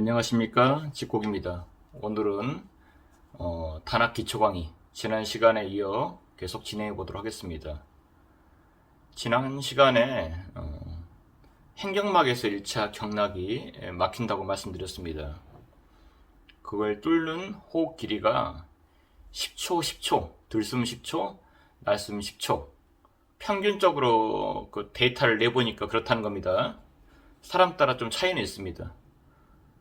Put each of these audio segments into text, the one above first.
안녕하십니까 직곡입니다. 오늘은 어, 단학 기초 강의 지난 시간에 이어 계속 진행해 보도록 하겠습니다. 지난 시간에 어, 행경막에서 1차 경락이 에, 막힌다고 말씀드렸습니다. 그걸 뚫는 호흡 길이가 10초, 10초, 들숨 10초, 날숨 10초. 평균적으로 그 데이터를 내보니까 그렇다는 겁니다. 사람 따라 좀 차이는 있습니다.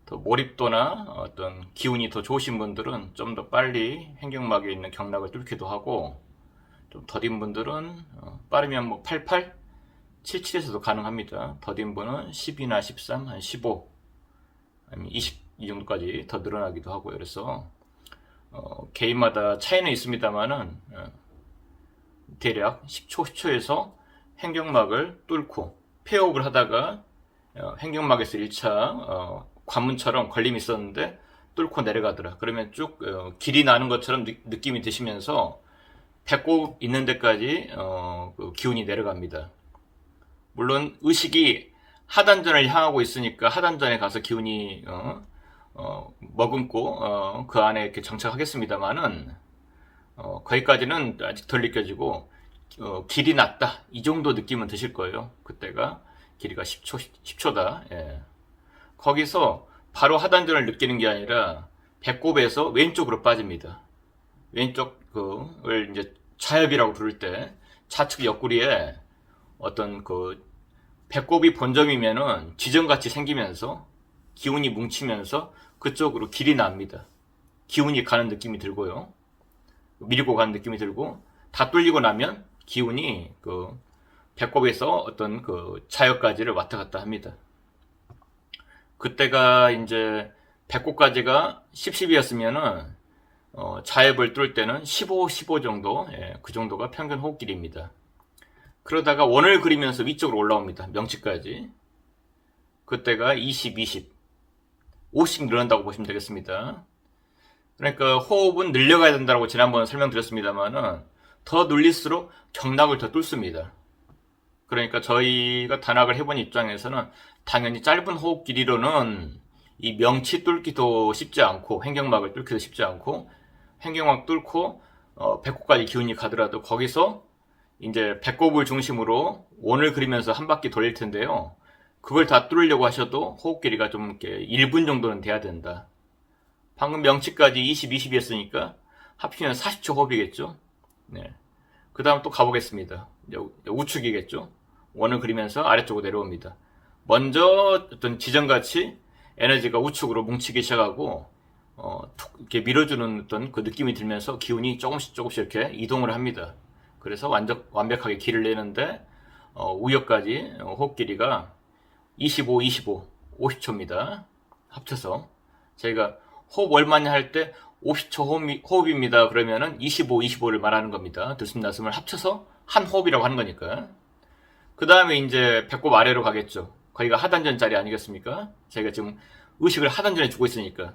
더 몰입도나 어떤 기운이 더 좋으신 분들은 좀 더 빨리 행경막에 있는 경락을 뚫기도 하고 좀 더딘 분들은 어, 빠르면 뭐 88, 77에서도 가능합니다. 더딘 분은 10이나 13, 한 15, 아니면 20 이 정도까지 더 늘어나기도 하고요. 그래서 어, 개인마다 차이는 있습니다만은 어, 대략 10초, 10초에서 행경막을 뚫고 폐호흡을 하다가 어, 행경막에서 1차 어, 관문처럼 걸림이 있었는데 뚫고 내려가더라. 그러면 쭉 어, 길이 나는 것처럼 느, 느낌이 드시면서 배꼽 있는 데까지 어, 그 기운이 내려갑니다. 물론 의식이 하단전을 향하고 있으니까 하단전에 가서 기운이 어, 어, 머금고 어, 그 안에 이렇게 정착하겠습니다만은 어, 거기까지는 아직 덜 느껴지고 어, 길이 낮다 이 정도 느낌은 드실 거예요. 그때가 길이가 10초 10초다. 예. 거기서 바로 하단전을 느끼는 게 아니라 배꼽에서 왼쪽으로 빠집니다. 왼쪽 그을 이제 차엽이라고 부를 때 좌측 옆구리에 어떤 그 배꼽이 본점이면은 지점같이 생기면서 기운이 뭉치면서 그쪽으로 길이 납니다. 기운이 가는 느낌이 들고요. 밀고 가는 느낌이 들고 다 뚫리고 나면 기운이 그 배꼽에서 어떤 그 자역까지를 왔다 갔다 합니다. 그때가 이제 배꼽까지가 10, 10이었으면은 어, 자엽을 뚫을 때는 15, 15 정도, 예, 그 정도가 평균 호흡길입니다. 그러다가 원을 그리면서 위쪽으로 올라옵니다. 명치까지. 그때가 20, 20. 50씩 늘어난다고 보시면 되겠습니다. 그러니까 호흡은 늘려가야 된다고 지난번에 설명드렸습니다만은 더 늘릴수록 경락을 더 뚫습니다. 그러니까 저희가 단학을 해본 입장에서는 당연히 짧은 호흡 길이로는 이 명치 뚫기도 쉽지 않고 횡경막을 뚫기도 쉽지 않고 횡경막 뚫고 어, 배꼽까지 기운이 가더라도 거기서 이제 배꼽을 중심으로 원을 그리면서 한 바퀴 돌릴 텐데요. 그걸 다 뚫으려고 하셔도 호흡 길이가 좀 이렇게 1분 정도는 돼야 된다. 방금 명치까지 20, 20이었으니까 합치면 40초 호흡이겠죠. 네. 그 다음 또 가보겠습니다. 우측이겠죠. 원을 그리면서 아래쪽으로 내려옵니다. 먼저 어떤 지점같이 에너지가 우측으로 뭉치기 시작하고 어, 툭 이렇게 밀어주는 어떤 그 느낌이 들면서 기운이 조금씩 조금씩 이렇게 이동을 합니다. 그래서 완전 완벽하게 길을 내는데 어, 우역까지 어, 호흡 길이가 25, 25, 50초입니다. 합쳐서 저희가 호흡 얼마냐 할 때 50초 호흡, 입니다 그러면은 25, 25를 말하는 겁니다. 들숨 날숨을 합쳐서 한 호흡이라고 하는 거니까. 그 다음에 이제 배꼽 아래로 가겠죠. 거기가 하단전 자리 아니겠습니까? 저희가 지금 의식을 하단전에 주고 있으니까.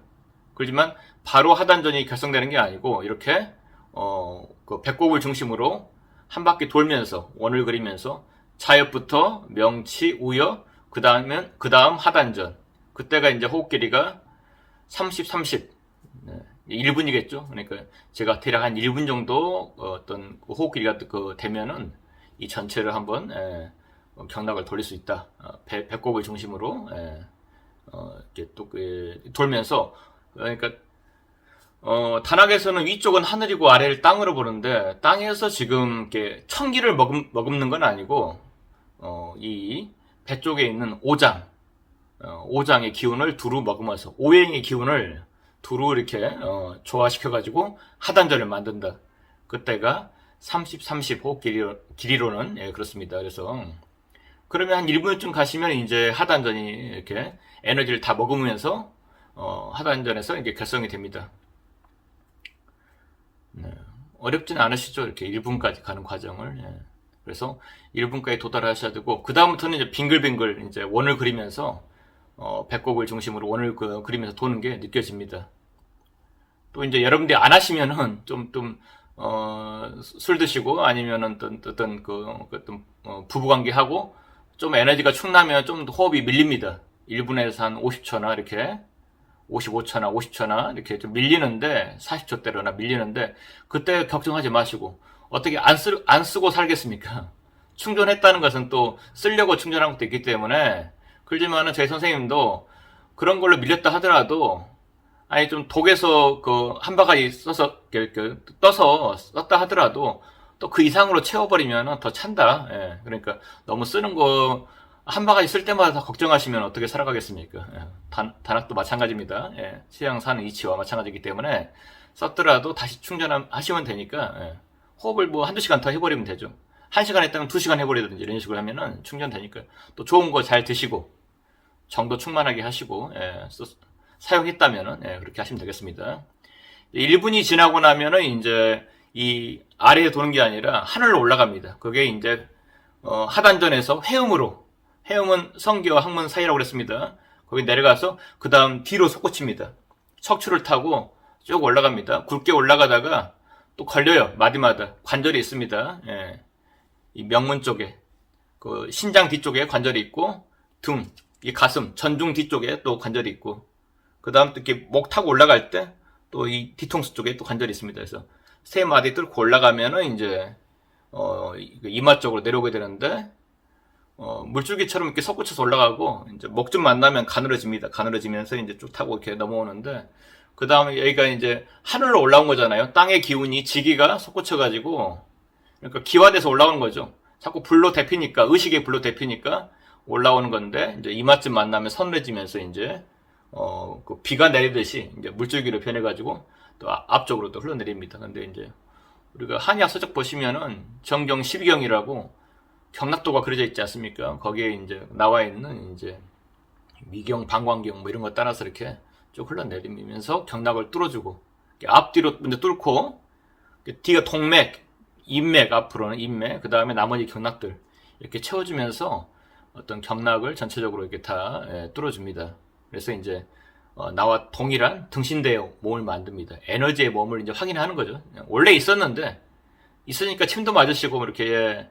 그렇지만 바로 하단전이 결성되는 게 아니고 이렇게 어, 그 배꼽을 중심으로 한 바퀴 돌면서 원을 그리면서 자엽부터 명치, 우역, 그 다음엔 그 다음 하단전. 그때가 이제 호흡 길이가 30, 30. 네. 1분이겠죠. 그러니까 제가 대략 한 1분 정도 어떤 그 호흡 길이가 그 되면은 이 전체를 한번 예, 어, 경락을 돌릴 수 있다. 어, 배, 배꼽을 중심으로 예, 어, 이렇게 또 그, 돌면서 그러니까 어, 단학에서는 위쪽은 하늘이고 아래를 땅으로 보는데 땅에서 지금 이렇게 천기를 머금, 머금는 건 아니고 어, 이 배 쪽에 있는 오장 어, 오장의 기운을 두루 머금어서 오행의 기운을 두루 이렇게 어, 조화시켜 가지고 하단전을 만든다. 그때가 30, 30 호흡 길이로, 길이로는 예, 그렇습니다. 그래서 그러면 한 1분쯤 가시면 이제 하단전이 이렇게 에너지를 다 먹으면서 어, 하단전에서 이게 결성이 됩니다. 네. 어렵진 않으시죠? 이렇게 1분까지 가는 과정을. 예. 그래서 1분까지 도달하셔야 되고, 그다음부터는 이제 빙글빙글 이제 원을 그리면서, 어, 배꼽을 중심으로 원을 그, 그리면서 도는 게 느껴집니다. 또 이제 여러분들이 안 하시면은 좀, 좀, 어, 술 드시고 아니면은 어떤, 어떤 그, 어떤, 어, 부부관계 하고 좀 에너지가 축나면 좀 호흡이 밀립니다. 1분에서 한 50초나 이렇게, 55초나 50초나 이렇게 좀 밀리는데 40초대로나 밀리는데 그때 걱정하지 마시고 어떻게 안, 쓰, 안 쓰고 살겠습니까? 충전했다는 것은 또 쓰려고 충전한 것도 있기 때문에 그렇지만은 저희 선생님도 그런 걸로 밀렸다 하더라도 아니 좀 독에서 그 한 바가지 써서 떠서 썼다 하더라도 또 그 이상으로 채워버리면 더 찬다. 예, 그러니까 너무 쓰는 거 한 바가지 쓸 때마다 다 걱정하시면 어떻게 살아가겠습니까? 예, 단, 단학도 마찬가지입니다. 예, 취향 사는 이치와 마찬가지이기 때문에 썼더라도 다시 충전하시면 되니까 예, 호흡을 뭐 한두 시간 더 해버리면 되죠. 한 시간 했다면 두 시간 해버리든지 이런 식으로 하면은 충전되니까 또 좋은 거 잘 드시고 정도 충만하게 하시고 예, 쓰- 사용했다면은 예, 그렇게 하시면 되겠습니다. 1분이 지나고 나면은 이제 이 아래에 도는 게 아니라 하늘로 올라갑니다. 그게 이제 어, 하단전에서 해음으로 해음은 성기와 항문 사이라고 그랬습니다. 거기 내려가서 그 다음 뒤로 솟구칩니다. 척추를 타고 쭉 올라갑니다. 굵게 올라가다가 또 걸려요. 마디마다 관절이 있습니다. 예. 이 명문 쪽에 그 신장 뒤쪽에 관절이 있고 등, 이 가슴, 전중 뒤쪽에 또 관절이 있고 그 다음 또 이렇게 목 타고 올라갈 때 또 이 뒤통수 쪽에 또 관절이 있습니다. 그래서 세 마디 뚫고 올라가면은 이제 어 이- 이마 쪽으로 내려오게 되는데 어 물줄기처럼 이렇게 솟구쳐서 올라가고 이제 목 좀 만나면 가늘어집니다. 가늘어지면서 이제 쭉 타고 이렇게 넘어오는데 그 다음에 여기가 이제 하늘로 올라온 거잖아요. 땅의 기운이 지기가 솟구쳐 가지고 그러니까 기화돼서 올라오는 거죠. 자꾸 불로 데피니까 의식의 불로 데피니까 올라오는 건데 이제 이마쯤 만나면 서늘해지면서 이제 어, 그 비가 내리듯이 이제 물줄기로 변해가지고 또 아- 앞쪽으로 또 흘러내립니다. 근데 이제 우리가 한의학 서적 보시면은 정경 12경이라고 경락도가 그려져 있지 않습니까? 거기에 이제 나와 있는 이제 미경, 방광경 뭐 이런 거 따라서 이렇게 쭉 흘러내리면서 경락을 뚫어주고 앞뒤로 먼저 뚫고 뒤가 동맥, 인맥 앞으로는 인맥, 그 다음에 나머지 경락들 이렇게 채워주면서 어떤 경락을 전체적으로 이렇게 다 예, 뚫어줍니다. 그래서 이제 어, 나와 동일한 등신대의 몸을 만듭니다. 에너지의 몸을 이제 확인하는 거죠. 원래 있었는데 있으니까 침도 맞으시고 뭐 이렇게 예,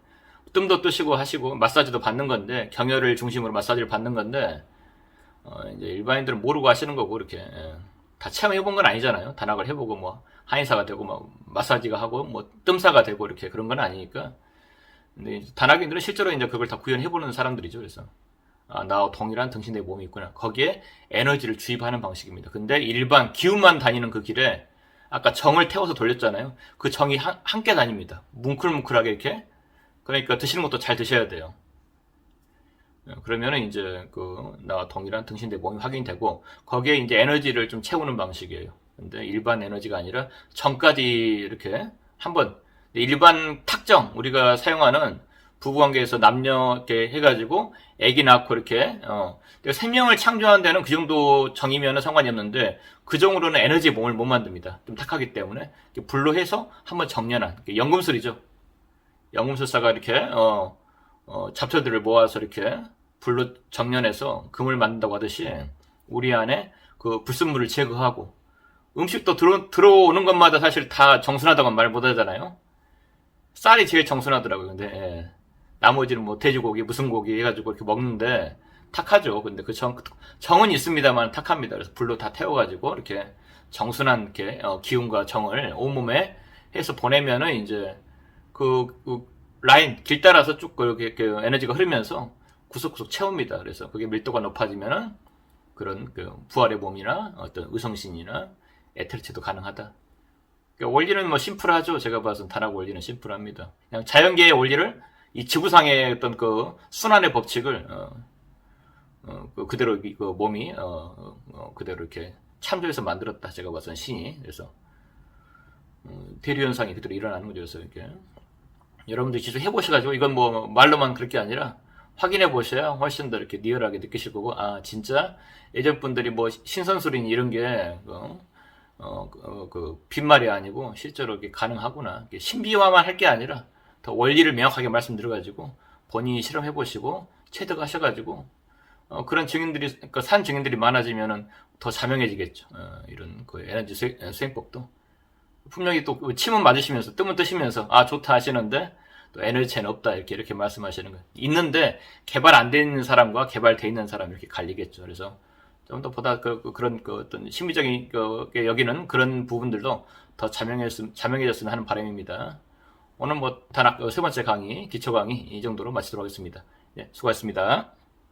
뜸도 뜨시고 하시고 마사지도 받는 건데 경혈을 중심으로 마사지를 받는 건데 어, 이제 일반인들은 모르고 하시는 거고 이렇게 예. 다 체험해 본 건 아니잖아요. 단학을 해보고 뭐 한의사가 되고 뭐 마사지가 하고 뭐 뜸사가 되고 이렇게 그런 건 아니니까. 근데 단학인들은 실제로 이제 그걸 다 구현해 보는 사람들이죠. 그래서 아, 나와 동일한 등신의 몸이 있구나. 거기에 에너지를 주입하는 방식입니다. 근데 일반 기운만 다니는 그 길에 아까 정을 태워서 돌렸잖아요. 그 정이 한, 함께 다닙니다. 뭉클뭉클하게 이렇게. 그러니까 드시는 것도 잘 드셔야 돼요. 어, 그러면은 이제 그 나와 동일한 등신대 몸이 확인되고 거기에 이제 에너지를 좀 채우는 방식이에요. 근데 일반 에너지가 아니라 정까지 이렇게 한번 일반 탁정 우리가 사용하는 부부관계에서 남녀 이렇게 해가지고 아기 낳고 이렇게 어 생명을 창조하는 데는 그 정도 정이면 상관이 없는데 그 정도로는 에너지 몸을 못 만듭니다. 좀 탁하기 때문에 불로 해서 한번 정연한 이렇게 연금술이죠. 연금술사가 이렇게 어, 어, 잡초들을 모아서 이렇게 불로 정연해서 금을 만든다고 하듯이 우리 안에 그 불순물을 제거하고 음식도 들어, 들어오는 것마다 사실 다 정순하다고 말 못하잖아요. 쌀이 제일 정순하더라고요. 근데 예. 나머지는 뭐 돼지고기 무슨 고기 해가지고 이렇게 먹는데 탁하죠. 근데 그 정, 정은 있습니다만 탁합니다. 그래서 불로 다 태워가지고 이렇게 정순한 이렇게 어, 기운과 정을 온몸에 해서 보내면은 이제 그, 그 라인 길 따라서 쭉 그렇게 그 에너지가 흐르면서 구석구석 채웁니다. 그래서 그게 밀도가 높아지면은 그런 그 부활의 몸이나 어떤 의성신이나 에테르체도 가능하다. 그러니까 원리는 뭐 심플하죠. 제가 봐서 단학 원리는 심플합니다. 그냥 자연계의 원리를 이 지구상의 어떤 그 순환의 법칙을 어, 어, 그 그대로 이- 그 몸이 어, 어, 그대로 이렇게 창조해서 만들었다. 제가 봐서는 신이 그래서 어, 대류 현상이 그대로 일어나는 거죠. 그래서 이렇게 여러분들 직접 해보셔가지고 이건 뭐 말로만 그럴 게 아니라 확인해 보셔야 훨씬 더 이렇게 리얼하게 느끼실 거고 아 진짜 예전 분들이 뭐 신선술인 이런 게 어, 어, 그, 어, 그 빈말이 아니고 실제로 이게 가능하구나 신비화만 할 게 아니라 더 원리를 명확하게 말씀드려가지고 본인이 실험해 보시고 체득하셔가지고 어, 그런 증인들이 그러니까 산 증인들이 많아지면은 더 자명해지겠죠 어, 이런 그 에너지 수, 수행법도 분명히 또 침은 맞으시면서 뜸은 뜨시면서 아 좋다 하시는데 또 에너지체는 없다 이렇게 이렇게 말씀하시는 거예요. 있는데 개발 안 돼 있는 사람과 개발돼 있는 사람 이렇게 갈리겠죠. 그래서 좀 더 보다 그, 그, 런그 어떤 심리적인 그, 게 여기는 그런 부분들도 더 자명해졌으면, 자명해졌으면 하는 바람입니다. 오늘 뭐 단학 어, 세 번째 강의, 기초 강의 이 정도로 마치도록 하겠습니다. 예, 수고하셨습니다.